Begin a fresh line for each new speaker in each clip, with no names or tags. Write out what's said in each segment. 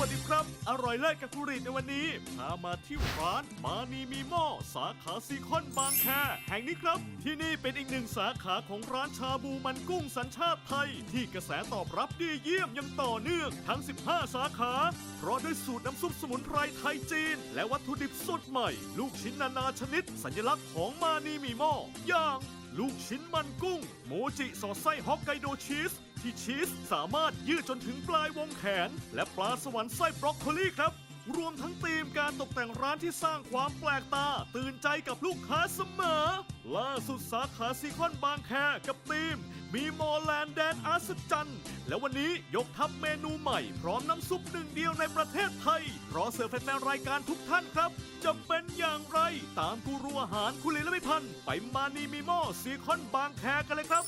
วัสดีครับ อร่อยเลิศกับกุรีดในวันนี้ พามาที่ร้านมานีมีหม้อสาขาซีคอนบางแคแห่งนี้ครับ ที่นี่เป็นอีกหนึ่งสาขาของร้านชาบูมันกุ้งสัญชาติไทย ที่กระแสตอบรับดีเยี่ยมอยังต่อเนื่องทั้ง 15 สาขา เพราะด้วยสูตรน้ำซุปสมุนไพรไทยจีน และวัตถุดิบสดใหม่ ลูกชิ้นนานาชนิด สัญลักษณ์ของมานีมีหม้ออย่าง ลูกชิ้นมันกุ้งโมจิสอดไส้ฮอกไกโดชีส ที่ชีสสามารถยืดจนถึงปลายวงแขน และปลาสวรรค์ไส้บรอกโคลีครับ รวมทั้งธีมการตกแต่งร้านที่สร้างความแปลกตา ตื่นใจกับลูกค้าเสมอ ล่าสุดสาขาซีคอนบางแคกับธีม มีมอลแลนด์แดนอาศจรรย์และวันนี้ยกทัพเมนูใหม่ พร้อมน้ำซุปหนึ่งเดียวในประเทศไทยรอเสิร์ฟแฟนๆรายการทุกท่านครับจะเป็นอย่างไร ตามกูรูอาหารคุณลีและพิพันธ์ไปมานีมีหม้อซีคอนบางแคกันเลยครับ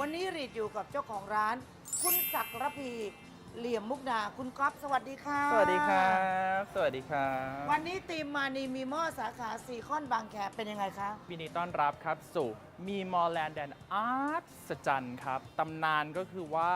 วันนี้รีดอยู่กับเจ้าของร้าน คุณศักดิ์ระพีเหลี่ยมมุกดาคุณก๊อฟสวัสดีค่ะ
สวัสดีครับ สวัสดีครับ
วันนี้ทีมมานีมีหม้อสาขาซีคอนบางแคเป็นยังไงคะ
ยินดีต้อนรับครับสู่มีมอลแลนด์แดนอาร์ตสจันครับตำนานก็คือว่า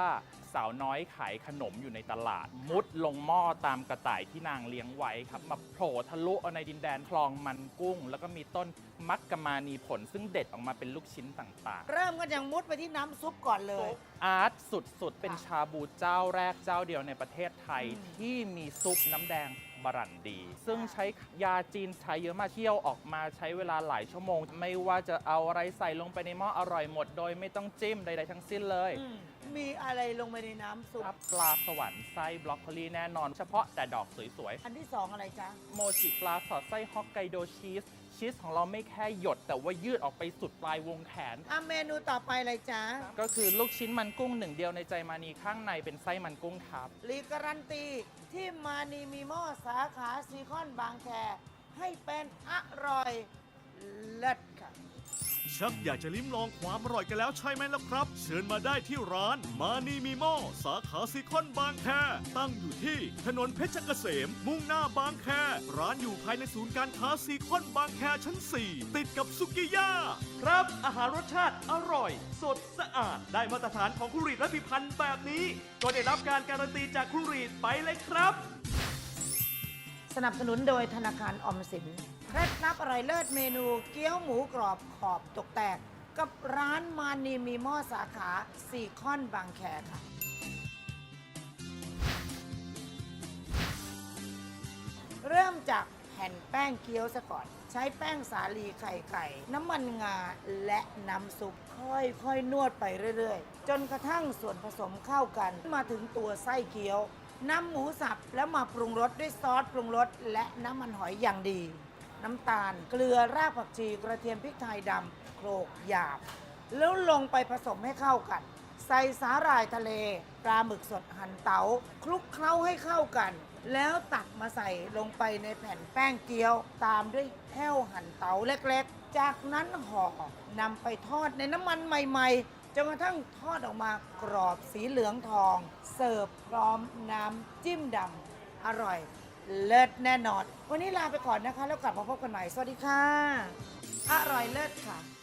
สาวน้อยขายขนมอยู่ในตลาด มุดลงหม้อตามกระต่ายที่นางเลี้ยงไว้ครับมาโผล่ทะลุเอาในดินแดนคลองมันกุ้ง แล้วก็มีต้นมักกะมานีผลซึ่งเด็ดออกมาเป็นลูกชิ้นต่าง
เริ่มกันอย่างมุดไปที่น้ำซุปก่อนเลย
ๆอาร์ตสุดๆ เป็น
ค่ะ
ชาบูเจ้าแรกเจ้าเดียวในประเทศไทย
อืม
ที่มีซุปน้ำแดง บรันดี ซึ่งใช้ยาจีนใช้เยอะมากเที่ยวออกมาใช้เวลาหลายชั่วโมง ไม่ว่าจะเอาอะไรใส่ลงไปในหม้ออร่อยหมด โดยไม่ต้องจิ้มใดๆทั้งสิ้นเลย
อืมมีอะไรลงไปในน้ำซุป
ครับปลาสวรรค์ไส้บล็อกโคลีแน่นอน เฉพาะแต่ดอกสวย
อันที่สองอะไรจ๊ะ
ๆโมจิปลาสอดไส้ฮอกไกโดชีสชีสของเราไม่แค่หยด แต่ว่ายืดออกไปสุดปลายวงแขน
อะเมนูต่อไปอะไรจ๊ะ
ก็คือลูกชิ้นมันกุ้งหนึ่งเดียวในใจมานีข้างในเป็นไส้มันกุ้งครับ
รีการันตีที่มานีมีหม้อสาขาซีคอนบางแคให้เป็นอร่อยเลิศค่ะ
ชักอยากจะลิ้มลองความอร่อยกันแล้วใช่ไหมล่ะครับ เชิญมาได้ที่ร้านมานีมีหม้อสาขาซีคอนบางแค ตั้งอยู่ที่ถนนเพชรเกษม มุ่งหน้าบางแค ร้านอยู่ภายในศูนย์การค้าซีคอนบางแคชั้น 4 ติดกับสุกิยาครับอาหารรสชาติอร่อย สดสะอาดได้มาตรฐานของคุรีดและพิพันธ์แบบนี้ ก็ได้รับการการันตีจากคุรีดไปเลยครับ
สนับสนุนโดยธนาคารออมสิน เคล็ดลับอร่อยเลิศเมนูเกี๊ยวหมูกรอบขอบตกแตก กับร้านมานีมีหม้อสาขาซีคอนบางแคค่ะ เริ่มจากแผ่นแป้งเกี๊ยวซะก่อน ใช้แป้งสาลีไข่ไก่ น้ำมันงาและน้ำซุปค่อยๆนวดไปเรื่อยๆ จนกระทั่งส่วนผสมเข้ากันมาถึงตัวไส้เกี๊ยว นำหมูสับแล้วมาปรุงรสด้วยซอสปรุงรสและน้ำมันหอยอย่างดี น้ำตาลเกลือรากผักชีกระเทียมพริกไทยดำโขลกหยาบ แล้วลงไปผสมให้เข้ากัน ใส่สาหร่ายทะเล ปลาหมึกสดหั่นเตาคลุกเคล้าให้เข้ากัน แล้วตักมาใส่ลงไปในแผ่นแป้งเกี๊ยว ตามด้วยแห้วหั่นเตาเล็กๆ จากนั้นห่อนำไปทอดในน้ำมันใหม่ ๆ จนกระทั่งทอดออกมากรอบสีเหลืองทอง เสิร์ฟพร้อมน้ำจิ้มดำอร่อย เลิศแน่นอน วันนี้ลาไปก่อนนะคะ แล้วกลับมาพบกันใหม่ สวัสดีค่ะ อร่อยเลิศค่ะ